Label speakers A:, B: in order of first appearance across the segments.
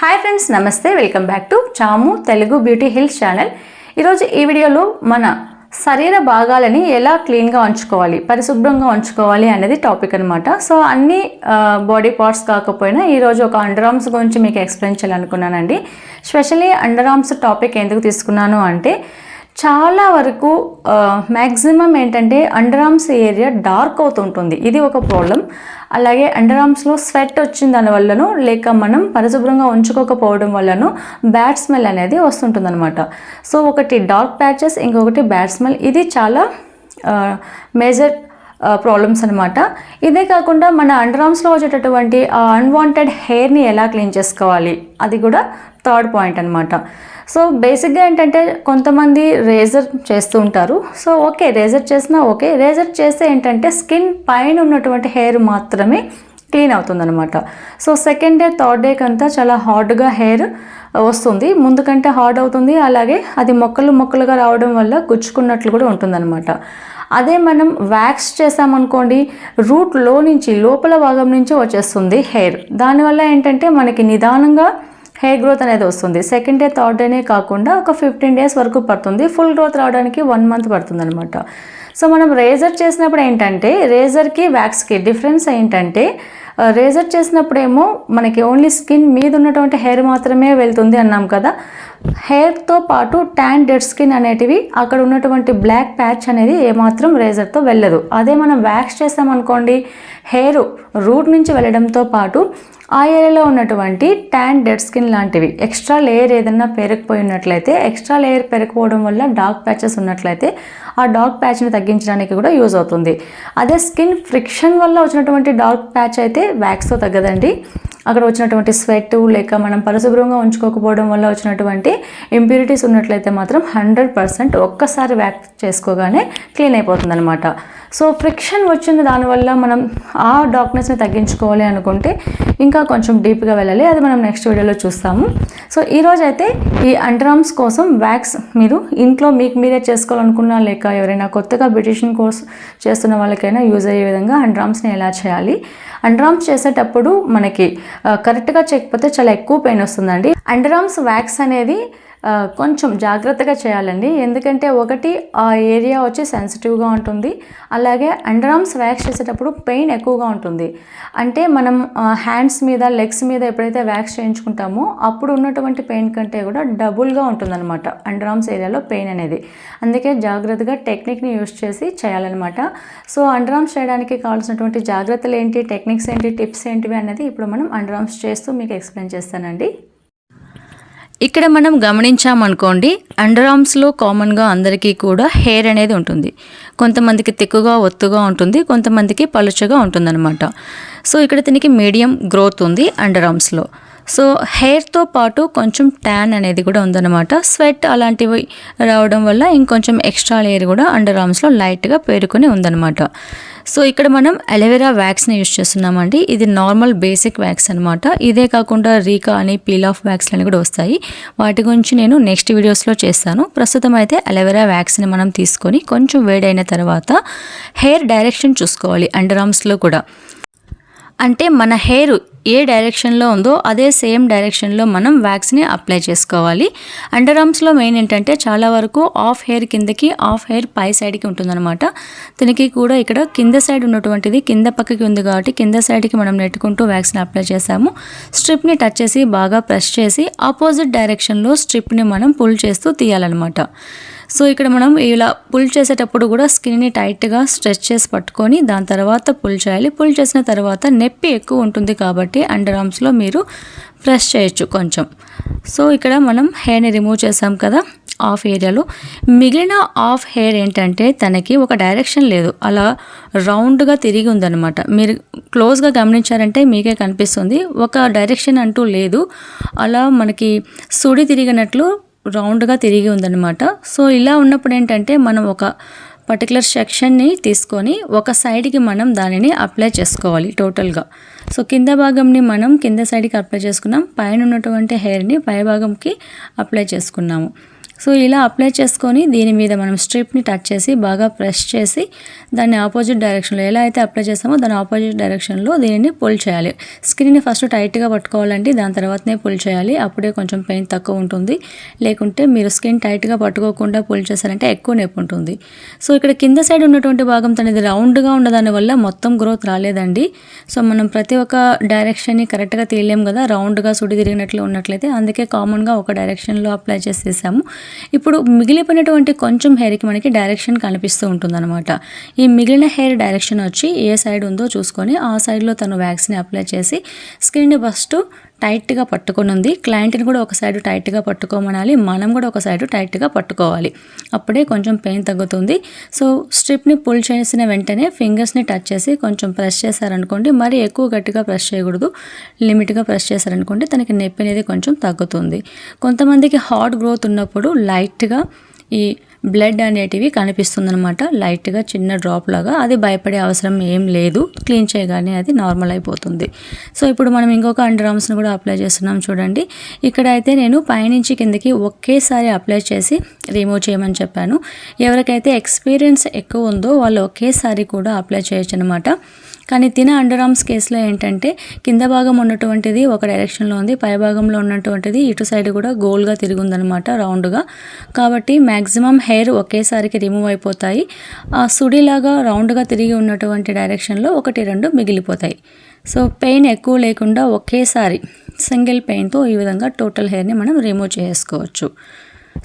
A: Hi friends నమస్తే. Welcome back to Chamu Telugu beauty hills channel ఈరోజు ఈ వీడియోలో మన శరీర భాగాలని ఎలా క్లీన్గా ఉంచుకోవాలి పరిశుభ్రంగా ఉంచుకోవాలి అనేది టాపిక్ అనమాట సో అన్ని బాడీ పార్ట్స్ కాకపోయినా ఈరోజు ఒక అండర్ ఆర్మ్స్ గురించి మీకు ఎక్స్ప్లెయిన్ చేయాలనుకున్నానండి. స్పెషల్లీ అండర్ ఆర్మ్స్ టాపిక్ ఎందుకు తీసుకున్నాను అంటే చాలా వరకు మ్యాక్సిమం ఏంటంటే అండర్ ఆర్మ్స్ ఏరియా డార్క్ అవుతుంటుంది. ఇది ఒక ప్రాబ్లం అలాగే అండర్ ఆర్మ్స్లో స్వెట్ వచ్చిన దానివల్లను లేక మనం పరిశుభ్రంగా ఉంచుకోకపోవడం వల్లనూ బ్యాడ్ స్మెల్ అనేది వస్తుంటుంది అనమాట సో ఒకటి డార్క్ ప్యాచెస్ ఇంకొకటి బ్యాడ్ స్మెల్ ఇది చాలా మేజర్ ప్రాబ్లమ్స్ అనమాట ఇదే కాకుండా మన అండర్ ఆర్మ్స్లో వచ్చేటటువంటి అన్వాంటెడ్ హెయిర్ని ఎలా క్లీన్ చేసుకోవాలి? అది కూడా థర్డ్ పాయింట్ అనమాట సో బేసిక్గా ఏంటంటే కొంతమంది రేజర్ చేస్తూ ఉంటారు. సో ఓకే రేజర్ చేసినా ఓకే రేజర్ చేస్తే ఏంటంటే స్కిన్ పైన ఉన్నటువంటి హెయిర్ మాత్రమే క్లీన్ అవుతుందనమాట so second day third day కంతా చాలా హార్డ్గా హెయిర్ వస్తుంది. ముందు కంటే హార్డ్ అవుతుంది. అలాగే అది మొక్కలు మొక్కలుగా రావడం వల్ల గుచ్చుకున్నట్లు కూడా ఉంటుందన్నమాట. అదే మనం వ్యాక్స్ చేసామనుకోండి రూట్లో నుంచి లోపల భాగం నుంచి వచ్చేస్తుంది హెయిర్ దానివల్ల ఏంటంటే మనకి నిదానంగా హెయిర్ గ్రోత్ అనేది వస్తుంది. సెకండ్ డే థర్డ్ డేనే కాకుండా ఒక ఫిఫ్టీన్ డేస్ వరకు పడుతుంది. ఫుల్ గ్రోత్ రావడానికి వన్ మంత్ పడుతుంది అనమాట సో మనం రేజర్ చేసినప్పుడు ఏంటంటే రేజర్కి వ్యాక్స్కి డిఫరెన్స్ ఏంటంటే రేజర్ చేసినప్పుడేమో మనకి ఓన్లీ స్కిన్ మీద ఉన్నటువంటి హెయిర్ మాత్రమే వెళ్తుంది అన్నాం కదా. హెయిర్తో పాటు ట్యాన్ డెడ్ స్కిన్ అనేటివి అక్కడ ఉన్నటువంటి బ్లాక్ ప్యాచ్ అనేది ఏమాత్రం రేజర్తో వెళ్ళదు. అదే మనం వ్యాక్స్ చేస్తామనుకోండి హెయిర్ రూట్ నుంచి వెళ్ళడంతో పాటు ఆ ఏరియాలో ఉన్నటువంటి ట్యాన్ డెడ్ స్కిన్ లాంటివి ఎక్స్ట్రా లేయర్ ఏదైనా పెరిగిపోయి ఉన్నట్లయితే ఎక్స్ట్రా లేయర్ పెరిగిపోవడం వల్ల డార్క్ ప్యాచెస్ ఉన్నట్లయితే ఆ డార్క్ ప్యాచ్ని తగ్గించడానికి కూడా యూజ్ అవుతుంది. అదే స్కిన్ ఫ్రిక్షన్ వల్ల వచ్చినటువంటి డార్క్ ప్యాచ్ అయితే వ్యాక్స్తో తగ్గదండి. అక్కడ వచ్చినటువంటి స్వెట్ లేక మనం పరిశుభ్రంగా ఉంచుకోకపోవడం వల్ల వచ్చినటువంటి ఇంప్యూరిటీస్ ఉన్నట్లయితే మాత్రం హండ్రెడ్ పర్సెంట్ ఒక్కసారి వ్యాక్ చేసుకోగానే క్లీన్ అయిపోతుంది అనమాట సో ఫ్రిక్షన్ వచ్చిన దానివల్ల మనం ఆ డార్క్నెస్ని తగ్గించుకోవాలి అనుకుంటే ఇంకా కొంచెం డీప్గా వెళ్ళాలి. అది మనం నెక్స్ట్ వీడియోలో చూస్తాము. సో ఈరోజైతే ఈ అండ్రామ్స్ కోసం వ్యాక్స్ మీరు ఇంట్లో మీకు మీరే చేసుకోవాలనుకున్నా లేక ఎవరైనా కొత్తగా బ్యూటిషియన్ కోర్స్ చేస్తున్న వాళ్ళకైనా యూజ్ అయ్యే విధంగా అండ్రామ్స్ని ఎలా చేయాలి? అండ్రామ్స్ చేసేటప్పుడు మనకి కరెక్ట్గా చేయకపోతే చాలా ఎక్కువ పెయిన్ వస్తుందండి. అండర్ ఆర్మ్స్ వ్యాక్స్ అనేది కొంచెం జాగ్రత్తగా చేయాలండి. ఎందుకంటే ఒకటి ఆ ఏరియా వచ్చి సెన్సిటివ్గా ఉంటుంది. అలాగే అండర్ ఆర్మ్స్ వ్యాక్స్ చేసేటప్పుడు పెయిన్ ఎక్కువగా ఉంటుంది. అంటే మనం హ్యాండ్స్ మీద లెగ్స్ మీద ఎప్పుడైతే వ్యాక్స్ చేయించుకుంటామో అప్పుడు ఉన్నటువంటి పెయిన్ కంటే కూడా డబుల్గా ఉంటుందన్నమాట. అండర్ ఆర్మ్స్ ఏరియాలో పెయిన్ అనేది. అందుకే జాగ్రత్తగా టెక్నిక్ని యూస్ చేసి చేయాలన్నమాట. సో అండర్ ఆర్మ్స్ చేయడానికి కావాల్సినటువంటి జాగ్రత్తలు ఏంటి? టెక్నిక్స్ ఏంటి? టిప్స్ ఏంటివి అనేది ఇప్పుడు మనం అండర్ ఆర్మ్స్ చేస్తూ మీకు ఎక్స్ప్లెయిన్ చేస్తానండి. ఇక్కడ మనం గమనించామనుకోండి అండర్ ఆర్మ్స్లో కామన్గా అందరికీ కూడా హెయిర్ అనేది ఉంటుంది. కొంతమందికి తిక్కుగా ఒత్తుగా ఉంటుంది కొంతమందికి పలుచగా ఉంటుందన్నమాట. సో ఇక్కడ దీనికి మీడియం గ్రోత్ ఉంది అండర్ ఆర్మ్స్లో సో హెయిర్తో పాటు కొంచెం ట్యాన్ అనేది కూడా ఉందన్నమాట. స్వెట్ అలాంటివి రావడం వల్ల ఇంకొంచెం ఎక్స్ట్రా లేయర్ కూడా అండర్ ఆర్మ్స్లో లైట్గా పేరుకొని ఉందన్నమాట. సో ఇక్కడ మనం అలోవెరా వ్యాక్స్ని యూజ్ చేస్తున్నామండి. ఇది నార్మల్ బేసిక్ వ్యాక్స్ అనమాట ఇదే కాకుండా రీకా అని పీల్ ఆఫ్ వ్యాక్స్లు అని కూడా వస్తాయి. వాటి గురించి నేను నెక్స్ట్ వీడియోస్లో చేస్తాను. ప్రస్తుతం అయితే అలోవెరా వ్యాక్స్ని మనం తీసుకొని కొంచెం వేడైన తర్వాత హెయిర్ డైరెక్షన్ చూసుకోవాలి అండర్ ఆర్మ్స్లో కూడా. అంటే మన హెయిర్ ఏ డైరెక్షన్లో ఉందో అదే సేమ్ డైరెక్షన్లో మనం వ్యాక్స్ని అప్లై చేసుకోవాలి. అండర్ ఆర్మ్స్లో మెయిన్ ఏంటంటే చాలా వరకు ఆఫ్ హెయిర్ కిందకి ఆఫ్ హెయిర్ పై సైడ్కి ఉంటుందన్నమాట. దీనికి కూడా ఇక్కడ కింద సైడ్ ఉన్నటువంటిది కింద పక్కకి ఉంది కాబట్టి కింద సైడ్కి మనం నెట్టుకుంటూ వ్యాక్స్ని అప్లై చేసాము స్ట్రిప్ని టచ్ చేసి బాగా ప్రెస్ చేసి ఆపోజిట్ డైరెక్షన్లో స్ట్రిప్ని మనం పుల్ చేస్తూ తీయాలన్నమాట. సో ఇక్కడ మనం ఇలా పుల్ చేసేటప్పుడు కూడా స్కిన్ని టైట్గా స్ట్రెచ్ చేసి పట్టుకొని దాని తర్వాత పుల్ చేయాలి. పుల్ చేసిన తర్వాత నొప్పి ఎక్కువ ఉంటుంది కాబట్టి అండర్ ఆర్మ్స్లో మీరు ప్రెస్ చేయొచ్చు కొంచెం. సో ఇక్కడ మనం హెయిర్ని రిమూవ్ చేసాం కదా ఆఫ్ ఏరియాలో మిగిలిన ఆఫ్ హెయిర్ ఏంటంటే తనకి ఒక డైరెక్షన్ లేదు. అలా రౌండ్గా తిరిగి ఉందన్నమాట. మీరు క్లోజ్గా గమనించారంటే మీకే కనిపిస్తుంది. ఒక డైరెక్షన్ అంటూ లేదు. అలా మనకి సుడి తిరిగినట్లు రౌండ్గా తిరిగి ఉందన్నమాట. సో ఇలా ఉన్నప్పుడు ఏంటంటే మనం ఒక పర్టికులర్ సెక్షన్ని తీసుకొని ఒక సైడ్కి మనం దానిని అప్లై చేసుకోవాలి టోటల్గా సో కింద భాగంని మనం కింద సైడ్కి అప్లై చేసుకున్నాం. పైన ఉన్నటువంటి హెయిర్ని పై భాగంకి అప్లై చేసుకున్నాము. సో ఇలా అప్లై చేసుకొని దీని మీద మనం స్ట్రిప్ని టచ్ చేసి బాగా ప్రెస్ చేసి దాన్ని ఆపోజిట్ డైరెక్షన్లో ఎలా అయితే అప్లై చేస్తామో దాని ఆపోజిట్ డైరెక్షన్లో దీనిని పుల్ చేయాలి. స్కిన్ని ఫస్ట్ టైట్గా పట్టుకోవాలండి దాని తర్వాతనే పుల్ చేయాలి. అప్పుడే కొంచెం పెయిన్ తక్కువ ఉంటుంది. లేకుంటే మీరు స్కిన్ టైట్గా పట్టుకోకుండా పుల్ చేశారంటే ఎక్కువ నొప్పి ఉంటుంది. సో ఇక్కడ కింద సైడ్ ఉన్నటువంటి భాగం తనది రౌండ్గా ఉన్న వల్ల మొత్తం గ్రోత్ రాలేదండి. సో మనం ప్రతి ఒక్క డైరెక్షన్ని కరెక్ట్గా తీయలేం కదా రౌండ్గా సుడి తిరిగినట్లు ఉన్నట్లయితే అందుకే కామన్గా ఒక డైరెక్షన్లో అప్లై చేసేసాము. ఇప్పుడు మిగిలిపోయినటువంటి కొంచెం హెయిర్కి మనకి డైరెక్షన్ కనిపిస్తూ ఉంటుందన్నమాట. ఈ మిగిలిన హెయిర్ డైరెక్షన్ వచ్చి ఏ సైడ్ ఉందో చూసుకొని ఆ సైడ్లో తను వ్యాక్సిన్ అప్లై చేసి స్కిన్ని ఫస్ట్ టైట్గా పట్టుకొని ఉంది. క్లయింట్ని కూడా ఒక సైడ్ టైట్గా పట్టుకోమనాలి. మనం కూడా ఒక సైడ్ టైట్గా పట్టుకోవాలి. అప్పుడే కొంచెం పెయిన్ తగ్గుతుంది. సో స్ట్రిప్ని పుల్ చేసిన వెంటనే ఫింగర్స్ని టచ్ చేసి కొంచెం ప్రెస్ చేశారనుకోండి మరి ఎక్కువ గట్టిగా ప్రెస్ చేయకూడదు. లిమిట్గా ప్రెస్ చేశారనుకోండి తనకి నొప్పి అనేది కొంచెం తగ్గుతుంది. కొంతమందికి హార్ట్ గ్రోత్ ఉన్నప్పుడు లైట్గా ఈ బ్లడ్ అనేటివి కనిపిస్తుందనమాట లైట్గా చిన్న డ్రాప్ లాగా. అది భయపడే అవసరం ఏం లేదు. క్లీన్ చేయగానే అది నార్మల్ అయిపోతుంది. సో ఇప్పుడు మనం ఇంకొక అండర్ ఆర్మ్స్ని కూడా అప్లై చేస్తున్నాం చూడండి. ఇక్కడ అయితే నేను పైనుంచి కిందకి ఒకేసారి అప్లై చేసి రిమూవ్ చేయమని చెప్పాను. ఎవరికైతే ఎక్స్పీరియన్స్ ఎక్కువ ఉందో వాళ్ళు ఒకేసారి కూడా అప్లై చేయొచ్చు అనమాట కానీ తిన అండర్ ఆర్మ్స్ కేసులో ఏంటంటే కింద భాగం ఉన్నటువంటిది ఒక డైరెక్షన్లో ఉంది పై భాగంలో ఉన్నటువంటిది ఇటు సైడ్ కూడా గోల్గా తిరిగి ఉందనమాట రౌండ్గా. కాబట్టి మ్యాక్సిమం హెయిర్ ఒకేసారికి రిమూవ్ అయిపోతాయి. ఆ సుడిలాగా రౌండ్గా తిరిగి ఉన్నటువంటి డైరెక్షన్లో ఒకటి రెండు మిగిలిపోతాయి. సో పెయిన్ ఎక్కువ లేకుండా ఒకేసారి సింగిల్ పెయిన్తో ఈ విధంగా టోటల్ హెయిర్ని మనం రిమూవ్ చేసుకోవచ్చు.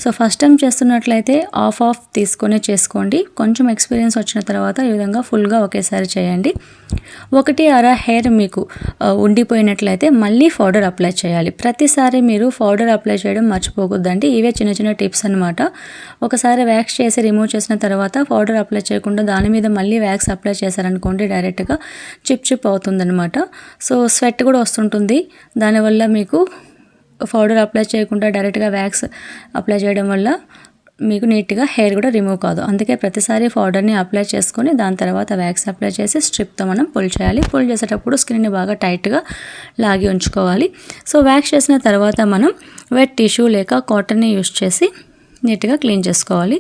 A: సో ఫస్ట్ టైం చేస్తున్నట్లయితే ఆఫ్ ఆఫ్ తీసుకొని చేసుకోండి. కొంచెం ఎక్స్పీరియన్స్ వచ్చిన తర్వాత ఈ విధంగా ఫుల్గా ఒకేసారి చేయండి. ఒకటి అర హెయిర్ మీకు ఉండిపోయినట్లయితే మళ్ళీ పౌడర్ అప్లై చేయాలి. ప్రతిసారి మీరు పౌడర్ అప్లై చేయడం మర్చిపోకూడదండి. ఇవే చిన్న చిన్న టిప్స్ అనమాట ఒకసారి వ్యాక్స్ చేసి రిమూవ్ చేసిన తర్వాత పౌడర్ అప్లై చేయకుండా దాని మీద మళ్ళీ వ్యాక్స్ అప్లై చేశారనుకోండి డైరెక్ట్గా చిప్ చిప్ అవుతుందనమాట సో స్వెట్ కూడా వస్తుంటుంది. దానివల్ల మీకు పౌడర్ అప్లై చేయకుండా డైరెక్ట్గా వ్యాక్స్ అప్లై చేయడం వల్ల మీకు నీట్గా హెయిర్ కూడా రిమూవ్ కాదు. అందుకే ప్రతిసారి పౌడర్ని అప్లై చేసుకొని దాని తర్వాత వ్యాక్స్ అప్లై చేసి స్ట్రిప్తో మనం పుల్ చేయాలి. పుల్ చేసేటప్పుడు స్కిన్ని బాగా టైట్గా లాగి ఉంచుకోవాలి. సో వ్యాక్స్ చేసిన తర్వాత మనం వెట్ టిష్యూ లేక కాటన్ని యూస్ చేసి నీట్గా క్లీన్ చేసుకోవాలి.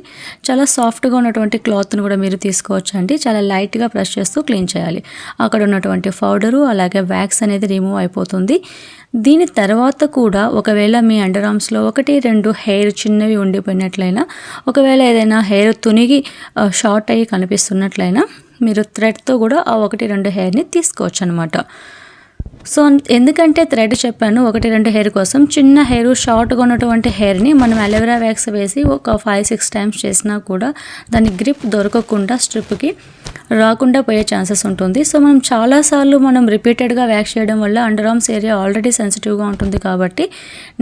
A: చాలా సాఫ్ట్గా ఉన్నటువంటి క్లాత్ను కూడా మీరు తీసుకోవచ్చు అండి చాలా లైట్గా బ్రష్ చేస్తూ క్లీన్ చేయాలి. అక్కడ ఉన్నటువంటి పౌడరు అలాగే వ్యాక్స్ అనేది రిమూవ్ అయిపోతుంది. దీని తర్వాత కూడా ఒకవేళ మీ అండర్ ఆర్మ్స్లో ఒకటి రెండు హెయిర్ చిన్నవి ఉండిపోయినట్లయినా ఒకవేళ ఏదైనా హెయిర్ తునిగి షార్ట్ అయ్యి కనిపిస్తున్నట్లయినా మీరు థ్రెడ్తో కూడా ఆ ఒకటి రెండు హెయిర్ని తీసుకోవచ్చు అనమాట సో ఎందుకంటే థ్రెడ్ చెప్పాను ఒకటి రెండు హెయిర్ కోసం. చిన్న హెయిర్ షార్ట్గా ఉన్నటువంటి హెయిర్ని మనం అలోవెరా వ్యాక్స్ వేసి ఒక ఫైవ్ సిక్స్ టైమ్స్ చేసినా కూడా దాని గ్రిప్ దొరకకుండా స్ట్రిప్కి రాకుండా పోయే ఛాన్సెస్ ఉంటుంది. సో మనం చాలాసార్లు మనం రిపీటెడ్గా వ్యాక్స్ చేయడం వల్ల అండర్ ఆర్మ్స్ ఏరియా ఆల్రెడీ సెన్సిటివ్గా ఉంటుంది కాబట్టి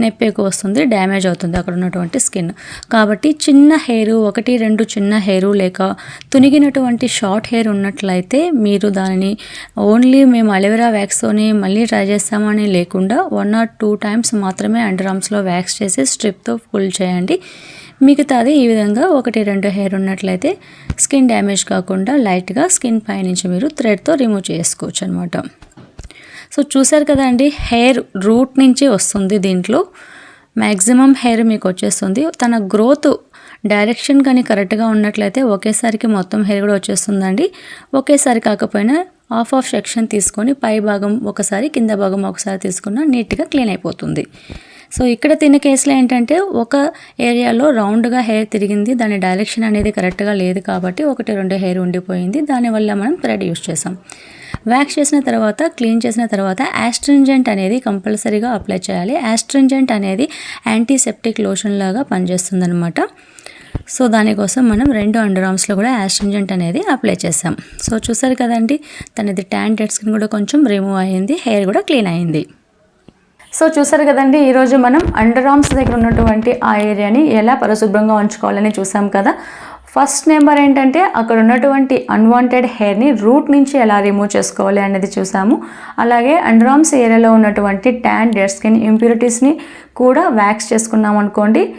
A: నొప్పి ఎక్కువ వస్తుంది డ్యామేజ్ అవుతుంది అక్కడ ఉన్నటువంటి స్కిన్. కాబట్టి చిన్న హెయిర్ ఒకటి రెండు చిన్న హెయిర్ లేక తునిగినటువంటి షార్ట్ హెయిర్ ఉన్నట్లయితే మీరు దానిని ఓన్లీ మేము అలోవెరా వ్యాక్స్తోని మళ్ళీ ట్రై చేస్తామని లేకుండా వన్ ఆర్ టూ టైమ్స్ మాత్రమే అండర్ ఆర్మ్స్లో వ్యాక్స్ చేసి స్ట్రిప్తో ఫుల్ చేయండి. మిగతాది ఈ విధంగా ఒకటి రెండు హెయిర్ ఉన్నట్లయితే స్కిన్ డ్యామేజ్ కాకుండా లైట్గా స్కిన్ పైనుంచి మీరు థ్రెడ్తో రిమూవ్ చేసుకోవచ్చు అనమాట సో చూసారు కదండి హెయిర్ రూట్ నుంచి వస్తుంది దీంట్లో. మ్యాక్సిమం హెయిర్ మీకు వచ్చేస్తుంది. తన గ్రోత్ డైరెక్షన్ కానీ కరెక్ట్గా ఉన్నట్లయితే ఒకేసారికి మొత్తం హెయిర్ కూడా వచ్చేస్తుందండి. ఒకేసారి కాకపోయినా హాఫ్ ఆఫ్ సెక్షన్ తీసుకొని పై భాగం ఒకసారి కింద భాగం ఒకసారి తీసుకున్న నీట్గా క్లీన్ అయిపోతుంది. సో ఇక్కడ తిన్న కేసులో ఏంటంటే ఒక ఏరియాలో రౌండ్గా హెయిర్ తిరిగింది. దాని డైరెక్షన్ అనేది కరెక్ట్గా లేదు కాబట్టి ఒకటి రెండు హెయిర్ ఉండిపోయింది. దానివల్ల మనం థ్రెడ్ యూస్ చేసాం. వ్యాక్స్ చేసిన తర్వాత క్లీన్ చేసిన తర్వాత యాస్ట్రింజెంట్ అనేది కంపల్సరీగా అప్లై చేయాలి. యాస్ట్రింజెంట్ అనేది యాంటీసెప్టిక్ లోషన్ లాగా పనిచేస్తుంది అనమాట సో దానికోసం మనం రెండు అండర్ ఆర్మ్స్లో కూడా యాస్ట్రింజెంట్ అనేది అప్లై చేసాం సో చూసారు కదండి తనది ట్యాన్ డెడ్ స్కిన్ కూడా కొంచెం రిమూవ్ అయ్యింది హెయిర్ కూడా క్లీన్ అయింది సో చూసారు కదండి ఈరోజు మనం అండర్ ఆర్మ్స్ దగ్గర ఉన్నటువంటి ఆ ఏరియాని ఎలా పరిశుభ్రంగా ఉంచుకోవాలని చూసాం కదా. ఫస్ట్ నెంబర్ ఏంటంటే అక్కడ ఉన్నటువంటి అన్వాంటెడ్ హెయిర్ని రూట్ నుంచి ఎలా రిమూవ్ చేసుకోవాలి అనేది చూసాము. అలాగే అండర్ ఏరియాలో ఉన్నటువంటి ట్యాన్ డెడ్ స్కిన్ ఇంప్యూరిటీస్ని కూడా వ్యాక్స్ చేసుకున్నాం అనుకోండి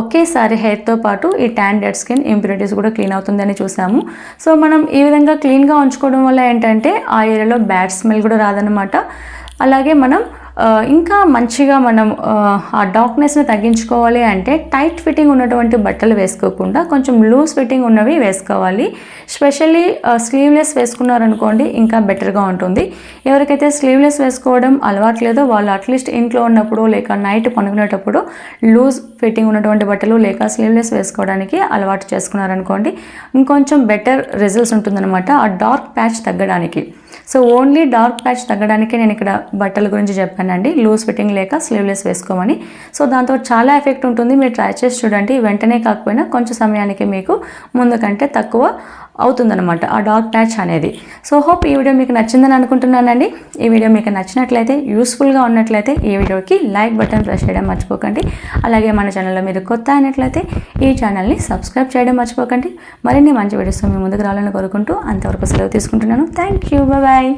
A: ఒకేసారి హెయిర్తో పాటు ఈ ట్యాన్ డెడ్ స్కిన్ ఇంప్యూరిటీస్ కూడా క్లీన్ అవుతుందని చూసాము. సో మనం ఈ విధంగా క్లీన్గా ఉంచుకోవడం వల్ల ఏంటంటే ఆ ఏరియాలో బ్యాడ్ స్మెల్ కూడా రాదనమాట అలాగే మనం ఇంకా మంచిగా మనం ఆ, డార్క్నెస్ని తగ్గించుకోవాలి అంటే టైట్ ఫిట్టింగ్ ఉన్నటువంటి బట్టలు వేసుకోకుండా కొంచెం లూజ్ ఫిట్టింగ్ ఉన్నవి వేసుకోవాలి. స్పెషల్లీ స్లీవ్లెస్ వేసుకున్నారనుకోండి ఇంకా బెటర్గా ఉంటుంది. ఎవరికైతే స్లీవ్లెస్ వేసుకోవడం అలవాటు లేదో వాళ్ళు అట్లీస్ట్ ఇంట్లో ఉన్నప్పుడు లేక నైట్ పనుకునేటప్పుడు లూజ్ ఫిట్టింగ్ ఉన్నటువంటి బట్టలు లేక స్లీవ్లెస్ వేసుకోవడానికి అలవాటు చేసుకున్నారనుకోండి ఇంకొంచెం బెటర్ రిజల్ట్స్ ఉంటుందన్నమాట. ఆ డార్క్ ప్యాచ్ తగ్గడానికి. సో ఓన్లీ డార్క్ ప్యాచ్ తగ్గడానికి నేను ఇక్కడ బట్టల గురించి చెప్పానండి. లూజ్ ఫిట్టింగ్ లేక స్లీవ్లెస్ వేసుకోమని. సో దాంతో చాలా ఎఫెక్ట్ ఉంటుంది. మీరు ట్రై చేసి చూడండి. వెంటనే కాకపోయినా కొంచెం సమయానికి మీకు ముందు కంటే తక్కువ అవుతుందనమాట ఆ డాగ్ ప్యాచ్ అనేది. సో హోప్ ఈ వీడియో మీకు నచ్చిందని అనుకుంటున్నానండి. ఈ వీడియో మీకు నచ్చినట్లయితే యూస్ఫుల్గా ఉన్నట్లయితే ఈ వీడియోకి లైక్ బటన్ ప్రెస్ చేయడం మర్చిపోకండి. అలాగే మన ఛానల్లో మీరు కొత్త అయినట్లయితే ఈ ఛానల్ని సబ్స్క్రైబ్ చేయడం మర్చిపోకండి. మరిన్ని మంచి వీడియోస్ మీ ముందుకు రావాలని కోరుకుంటూ అంతవరకు సెలవు తీసుకుంటున్నాను. Thank you. బాయ్